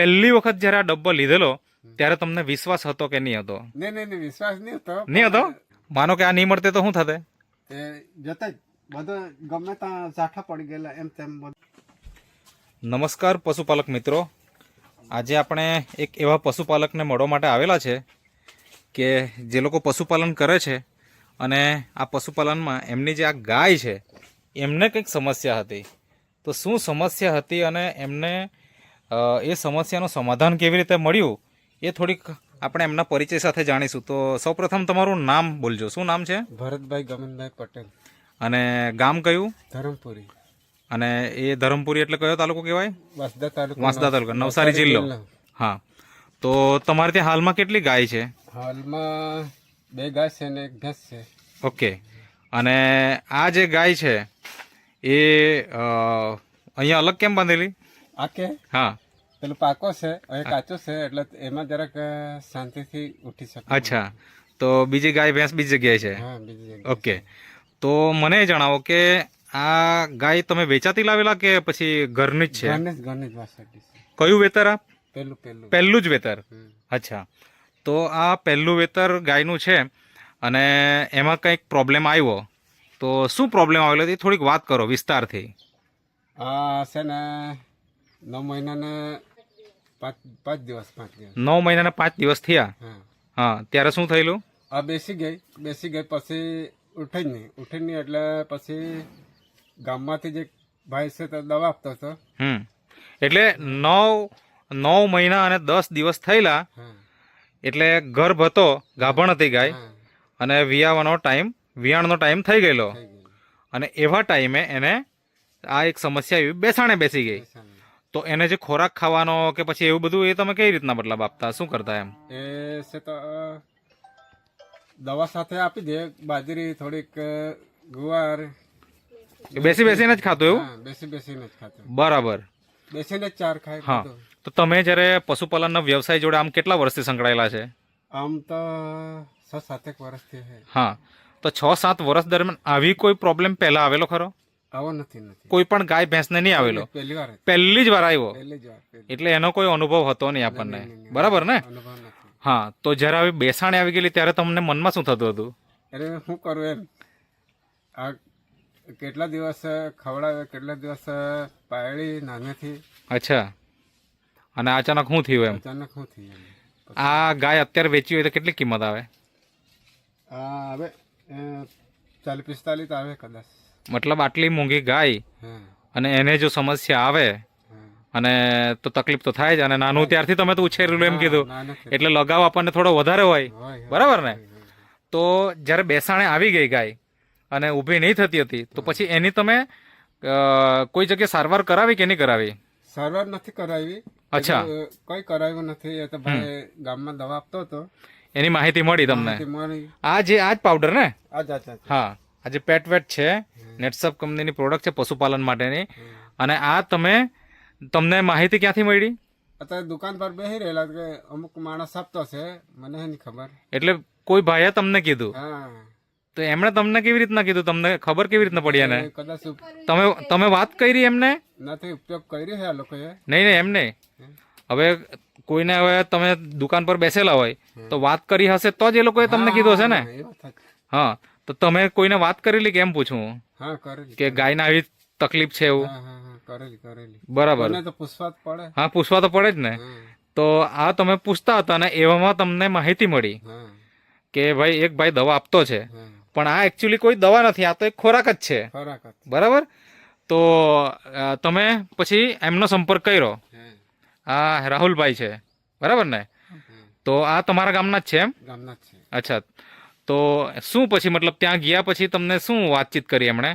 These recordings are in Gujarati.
પહેલી વખત જ્યારે આ ડબ્બો લીધેલો ત્યારે તમને વિશ્વાસ હતો કે નહીં હતો? નહીં નહીં નહીં વિશ્વાસ નહીં હતો નહીં હતો? માનો કે આ નહીં મળતે તો શું થતે? જતા ગમે ત્યાં ઝાઠા પડી ગયેલા એમ તેમ નમસ્કાર પશુપાલક મિત્રો. આજે આપણે એક એવા પશુપાલકને મળવા માટે આવેલા છે કે જે લોકો પશુપાલન કરે છે અને આ પશુપાલનમાં એમની જે આ ગાય છે એમને કંઈક સમસ્યા હતી. તો શું સમસ્યા હતી અને એમને એ સમસ્યાનું સમાધાન કેવી રીતે મળ્યું એ થોડીક આપણે એમના પરિચય સાથે જાણીશું. તો સૌપ્રથમ તમારું નામ બોલજો. શું નામ છે? ભરતભાઈ ગમનભાઈ પટેલ. અને ગામ કયું? ધરમપુરી. અને એ ધરમપુરી એટલે કયો તાલુકો કહેવાય? વાસદા તાલુકા વાંસદા તાલુકો નવસારી જિલ્લો. હા. તો તમારે ત્યાં હાલમાં કેટલી ગાય છે? હાલમાં બે ગાય છે ને એક ભેંસ છે. ઓકે. અને આ જે ગાય છે એ અહીંયા અલગ કેમ બાંધેલી? આ કે? હા. પેલું પાકો છે હવે કાચો છે એટલે એમાં જરાક શાંતિથી ઉઠી શકે. અચ્છા. તો બીજી ગાય ભેંસ બીજી જગ્યાએ છે? હા બીજી જગ્યાએ ઓકે. તો મને જણાવો કે આ ગાય તમે વેચાતી લાવેલા કે પછી ઘરની જ છે? ઘરની જ ઘરની જ વાસળી છે. કયું વેતર આ? પેલું પેલું. પહેલું જ વેતર? અચ્છા. તો આ પહેલું વેતર ગાયનું છે અને એમાં કંઈક પ્રોબ્લેમ આવ્યો. તો શું પ્રોબ્લેમ આવેલો? એ થોડીક વાત કરો વિસ્તારથી. આ છે ને નવ મહિનાને પાંચ પાંચ દિવસ પાંચ દિવસ. નવ મહિનાના પાંચ દિવસ થયા? હા. ત્યારે શું થયેલું? આ બેસી ગઈ બેસી ગઈ પછી ઉઠે જ નહીં. ઉઠે જ નહીં એટલે પછી ગામમાંથી જે ભાઈ છે તો દવા આપતો હતો. હમ. એટલે નવ નવ મહિના અને દસ દિવસ થયેલા એટલે ગર્ભ હતો ગાભણ હતી ગાય અને વિયાવાનો ટાઈમ વિયાણનો ટાઈમ થઈ ગયેલો. અને એવા ટાઈમે એને આ એક સમસ્યા એવી બેસાણે બેસી ગઈ. તો એને જે ખોરાક ખાવાનો કે પછી એવું બધું એ તમે કઈ રીતના મતલબ આપતા? શું કરતા એમ? એ છે તો દવા સાથે આપી દે બાજરી થોડીક ગુવાર. બેસી બેસીને જ ખાતો એવું? બેસી બેસીને જ ખાતો બરાબર. બેસીને જ ચાર ખાય હા. તો તમે જ્યારે પશુપાલનના વ્યવસાય જોડે આમ કેટલા વર્ષથી સંકળાયેલા છે? આમ તો છ સાતેક વર્ષથી હા. તો છ સાત વર્ષ દરમિયાન આવી કોઈ પ્રોબ્લેમ પહેલા આવેલો ખરો? આવો નથી નથી. કોઈ પણ ગાય ભેંસને નહીં આવેલો. પહેલી વાર. પહેલી જ વાર આવ્યો. પહેલી જ વાર એટલે એનો કોઈ અનુભવ હતો નહીં આપણને. બરાબર ને? હા તો જ્યારે આવી બેસાણે આવી ગયેલી ત્યારે તમને મનમાં શું થતું હતું? અરે શું કરું એમ. આ કેટલા દિવસ ખવડાવે કેટલા દિવસ પાયડી નાનેથી? અચ્છા. અને અચાનક શું થયું એમ? અચાનક શું થયું એમ? આ ગાય અત્યારે વેચી હોય તો કેટલી કિંમત આવે? આ હવે ચાલીસ પિસ્તાલીસ આવે કદાચ. મતલબ આટલી મોંઘી ગાય અને એને જો સમસ્યા આવે અને તો તકલીફ તો થાય જ અને નાનું ત્યારથી તમે તો ઉછેરેલું એમ કીધું. એટલે લગાવ આપણને થોડો વધારે હોય. બરાબર ને? તો જ્યારે બેસાણે આવી ગઈ ગાય અને ઊભી નહીં થતી હતી તો પછી એની તમે કોઈ જગ્યાએ સારવાર કરાવી કે નહીં કરાવી? સારવાર નથી કરાવી. અચ્છા. કોઈ કરાવ્યું નથી. એ તો ભાઈ ગામમાં દવા આપતો હતો. એની માહિતી મળી તમને? આ જે આ જ પાવડર ને. હા. આ જે પેટવેટ છે નેટસપ કંપનીની પ્રોડક્ટ છે પશુપાલન માટેની. અને આ તમે તમને માહિતી ક્યાંથી મળી? અત્યારે દુકાન પર બેસી રહેલા કે અમુક માણસ આપતો છે મને નહીં ખબર. એટલે કોઈ ભાઈએ તમને કીધું? તો એમણે તમને કેવી રીતના કીધું? તમને ખબર કેવી રીતના પડી એને? કદાચ તમે તમે વાત કરી એમને? નથી ઉપયોગ કરી છે આ લોકોએ. નહીં નહીં એમ નહીં. હવે કોઈને હવે તમે દુકાન પર બેસેલા હોય તો વાત કરી હશે તો જ એ લોકોએ તમને કીધું હશે ને. હા. તો તમે કોઈને વાત કરેલી કેમ પૂછું? હા કરેલી કે ગાયના આવી તકલીફ છે એવું? કરેલી કરેલી. બરાબર. તો પૂછવા જ પડે. હા પૂછવા તો પડે જ ને. તો આ તમે પૂછતા હતા ને એવામાં તમને માહિતી મળી કે ભાઈ એક ભાઈ દવા આપતો છે. પણ આ એકચ્યુઅલી કોઈ દવા નથી આ તો એક ખોરાક જ છે. બરાબર? તો તમે પછી એમનો સંપર્ક કર્યો. આ રાહુલભાઈ છે. બરાબર ને? તો આ તમારા ગામના જ છે એમ? ગામના જ છે. અચ્છા. તો શું પછી મતલબ ત્યાં ગયા પછી તમને શું વાતચીત કરી એમણે?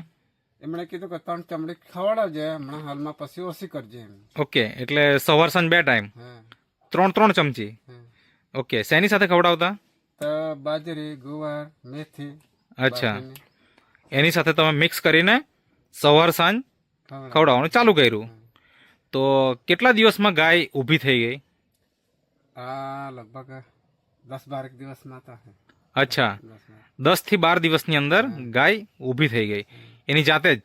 એમણે કીધું કે ત્રણ ચમડી ખવડાવજે હમણાં હાલમાં પછી ઓછી કરજે ઓકે એટલે સવાર સાંજ બે ટાઈમ ત્રણ ત્રણ ચમચી? ઓકે શેની સાથે ખવડાવતા? બાજરી ગુવાર મેથી અચ્છા. એની સાથે તમે મિક્સ કરીને સવાર સાંજ ખવડાવવાનું. ચાલુ કર્યું. તો કેટલા દિવસમાં ગાય ઊભી થઈ ગઈ? આ લગભગ દસ બારેક દિવસમાં. અચ્છા. દસ. થી બાર દિવસની અંદર ગાય ઊભી થઈ ગઈ. એની જાતે જ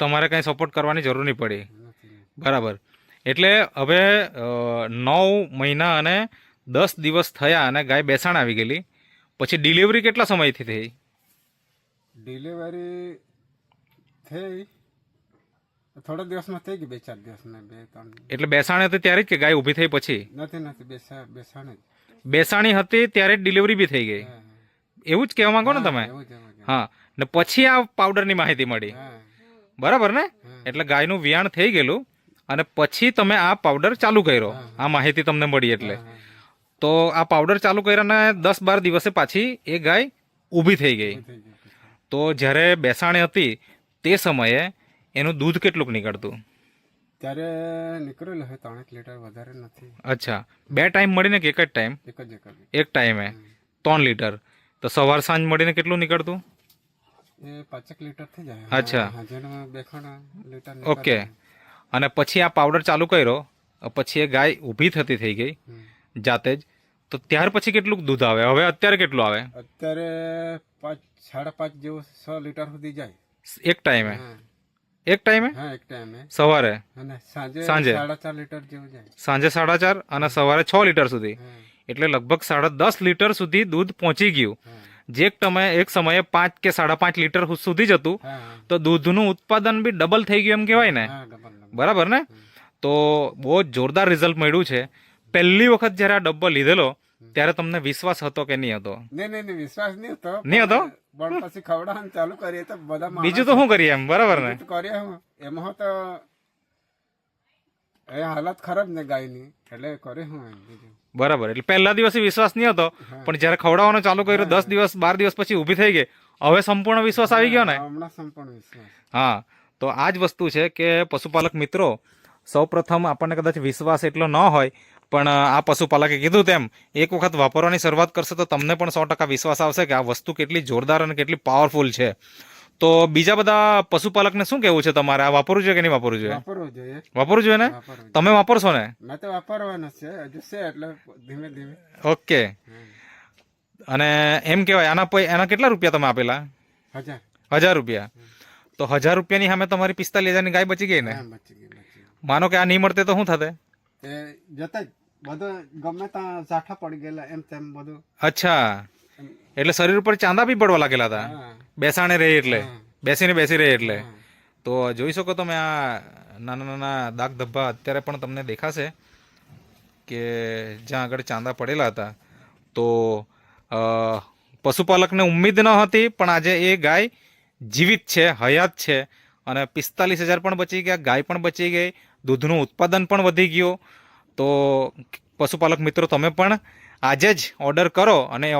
તમારે કંઈ સપોર્ટ કરવાની જરૂર નહીં પડી. બરાબર. એટલે હવે નવ મહિના અને દસ દિવસ થયા અને ગાય બેસાણ આવી ગયેલી. પછી ડિલિવરી કેટલા સમયથી થઈ? ડિલિવરી થઈ થોડા દિવસમાં થઈ ગઈ બે ચાર દિવસમાં બે ત્રણ એટલે બેસાણે હતી ત્યારે જ કે ગાય ઊભી થઈ પછી? નથી નથી બેસા બેસાણે જ. બેસાણી હતી ત્યારે જ ડિલિવરી બી થઈ ગઈ. એવું જ કહેવા માંગો ને તમે? હા ને પછી આ પાવડરની માહિતી મળી. બરાબર ને? એટલે ગાયનું વિયાણ થઈ ગયેલું અને પછી તમે આ પાવડર ચાલુ કર્યો. આ માહિતી તમને મળી એટલે. તો આ પાવડર ચાલુ કર્યાના દસ બાર દિવસે પાછી એ ગાય ઊભી થઈ ગઈ. તો જ્યારે બેસાણી હતી તે સમયે એનું દૂધ કેટલુંક નીકળતું? ત્યારે નીકળેલું હોય ત્રણેક લીટર વધારે નથી. અચ્છા. બે ટાઈમ મળીને કે એક જ ટાઈમ? એક જ એક જ. એક ટાઈમે? ત્રણ લીટર. તો સવાર સાંજ મળીને કેટલું નીકળતું? એ પાંચેક લીટર થઈ જાય. અચ્છા. હાજરમાં બે લીટર ઓકે. અને પછી આ પાવડર ચાલુ કર્યો પછી એ ગાય ઊભી થતી થઈ ગઈ જાતે જ. તો ત્યાર પછી કેટલું દૂધ આવે? હવે અત્યારે કેટલું આવે? અત્યારે પાંચ સાડા પાંચ જેવું છ લીટર સુધી જાય. એક ટાઈમે? હા. એક ટાઈમે હા એક ટાઈમે સવારે? અને સાંજે સાંજે? સાડા ચાર લીટર જેવું જાય. સાંજે સાડા ચાર અને સવારે છ લીટર સુધી. એટલે લગભગ સાડા દસ લીટર સુધી દૂધ પહોંચી ગયું. જે એક તમે એક સમયે પાંચ કે સાડા પાંચ લીટર સુધી જતું તો દૂધનું ઉત્પાદન બી ડબલ થઈ ગયું એમ કહેવાય ને? બરાબર ને? તો બહુ જોરદાર રિઝલ્ટ મળ્યું છે. પહેલી વખત જ્યારે આ ડબ્બો લીધેલો ત્યારે તમને વિશ્વાસ હતો કે નહીં હતો? નહીં નહીં વિશ્વાસ નહીં હતો. નહીં હતો? પણ પછી ખવડાવવાનું ચાલુ કરીએ તો બધા બીજું તો શું કરીએ એમ? બરાબર ને? કરીએ હું. એમાં તો એ હાલત ખરાબ ને ગાયની. એટલે કરે હું બરાબર એટલે પહેલા દિવસે વિશ્વાસ નહીં હતો પણ જ્યારે ખવડાવવાનું ચાલુ કર્યું દસ દિવસ બાર દિવસ પછી ઊભી થઈ ગઈ. હવે સંપૂર્ણ વિશ્વાસ આવી ગયો ને? હમણાં સંપૂર્ણ વિશ્વાસ. હા તો આ જ વસ્તુ છે કે પશુપાલક મિત્રો સૌપ્રથમ આપણને કદાચ વિશ્વાસ એટલો ન હોય પણ આ પશુપાલકે કીધું તેમ એક વખત વાપરવાની શરૂઆત કરશે તો તમને પણ સો ટકા વિશ્વાસ આવશે કે આ વસ્તુ કેટલી જોરદાર અને કેટલી પાવરફુલ છે. તો બીજા બધા પશુપાલકને શું કહેવું છે તમારે? આ વાપરવું જોઈએ કે નહીં વાપરવું જોઈએ? વાપરવું જોઈએ. વાપરવું જોઈએ ને? તમે વાપરશો ને? મેં તો વાપરવાનો છે હજુ છે એટલે ધીમે ધીમે. ઓકે. અને એમ કહેવાય આના એના કેટલા રૂપિયા તમે આપેલા? હજાર. હજાર રૂપિયા. તો હજાર રૂપિયાની સામે તમારી પિસ્તાલીસ હજારની ગાય બચી ગઈ ને. માનો કે આ નહીં મળતે તો શું થતે? એ જતા બધું ગમે ત્યાં ઝાઠા પડી ગયેલા એમ તેમ બધું. અચ્છા. એટલે શરીર ઉપર ચાંદા બી પડવા લાગેલા હતા. બેસાણે રહે એટલે. બેસીને બેસી રહે એટલે. તો જોઈ શકો તમે આ નાના નાના દાગ ધબ્બા અત્યારે પણ તમને દેખાશે કે જ્યાં આગળ ચાંદા પડેલા હતા. તો પશુપાલકને ઉમ્મીદ ન હતી પણ આજે એ ગાય જીવિત છે હયાત છે. અને પિસ્તાલીસ હજાર પણ બચી ગયા ગાય પણ બચી ગઈ. દૂધનું ઉત્પાદન પણ વધી ગયું. તો પશુપાલક મિત્રો, તમે પણ આજે જ ઓર્ડર કરો અને